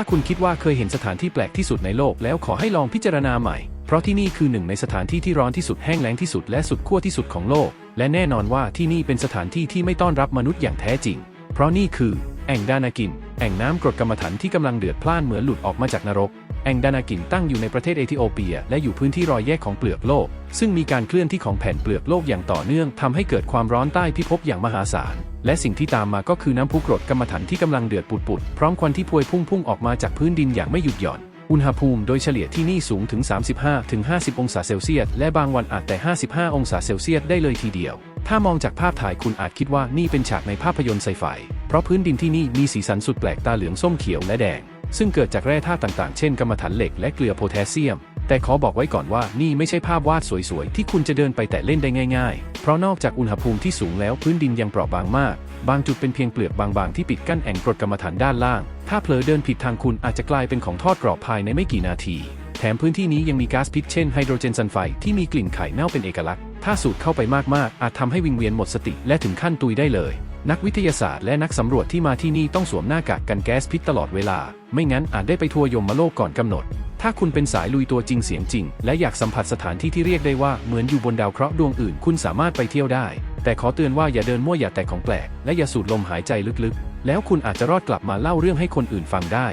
ถ้าคุณคิดว่าเคยเห็นสถานที่แปลกที่สุดในโลกแล้วขอให้ลองพิจารณาใหม่ เพราะที่นี่คือหนึ่งในสถานที่ที่ร้อนที่สุดแห้งแล้งที่สุดและสุดขั้วที่สุดของโลก และแน่นอนว่าที่นี่เป็นสถานที่ที่ไม่ต้อนรับมนุษย์อย่างแท้จริง เพราะนี่คือ แอ่งดานากิน แอ่งน้ำกรดกรรมฐานที่กำลังเดือดพล่านเหมือนหลุดออกมาจากนรก แองดานากินตั้งอยู่ในประเทศเอธิโอเปีย และอยู่พื้นที่รอยแยกของเปลือกโลก ซึ่งมีการเคลื่อนที่ของแผ่นเปลือกโลกอย่างต่อเนื่องทำให้เกิดความร้อนใต้พิภพอย่างมหาศาล และสิ่งที่ตามมาก็คือน้ำพุกรดกรรมฐานที่กำลังเดือดปุดๆพร้อมควันที่พวยพุ่งๆออกมาจากพื้นดินอย่างไม่หยุดหย่อนอุณหภูมิโดยเฉลี่ยที่นี่สูงถึง 35-50 องศาเซลเซียส และบางวันอาจแต่ 55 องศาเซลเซียสได้เลยทีเดียว ถ้ามองจากภาพถ่ายคุณอาจคิดว่านี่เป็นฉากในภาพยนตร์ไซไฟ เพราะพื้นดินที่นี่มีสีสันสุดแปลกตาเหลืองส้มเขียวและแดง ซึ่งเกิดจากแร่ธาตุต่างๆ เช่นกรรมฐานเหล็กและเกลือโพแทสเซียม แต่ขอบอกไว้ก่อนว่านี่ไม่ใช่ภาพวาดสวยๆ ที่คุณจะเดินไปแต่เล่นได้ง่ายๆ เพราะนอกจากอุณหภูมิที่สูงแล้วพื้นดินยังเปราะบางมาก บางจุดเป็นเพียงเปลือกบางๆ ที่ปิดกั้นแอ่งกรดกรรมฐานด้านล่าง ถ้าเผลอเดินผิดทางคุณอาจจะกลายเป็นของทอดกรอบภายในไม่กี่นาที แถมพื้นที่นี้ยังมีก๊าซพิษเช่นไฮโดรเจนซัลไฟด์ที่มีกลิ่นไข่เน่าเป็นเอกลักษณ์ ถ้าสูดเข้าไปมากๆ อาจทำให้วิงเวียนหมดสติและถึงขั้นตุยได้เลย นักวิทยาศาสตร์และนักสำรวจที่มาที่นี่ต้องสวมหน้ากากกันแก๊สพิษตลอดเวลา ไม่งั้นอาจได้ไปทัวร์ยมมโลกก่อนกำหนด ถ้าคุณเป็นสายลุยตัวจริงเสียงจริง และอยากสัมผัสสถานที่ที่เรียกได้ว่าเหมือนอยู่บนดาวเคราะห์ดวงอื่น คุณสามารถไปเที่ยวได้ แต่ขอเตือนว่าอย่าเดินมั่วอย่าแตะของแปลก และอย่าสูดลมหายใจลึกๆ แล้วคุณอาจจะรอดกลับมาเล่าเรื่องให้คนอื่นฟังได้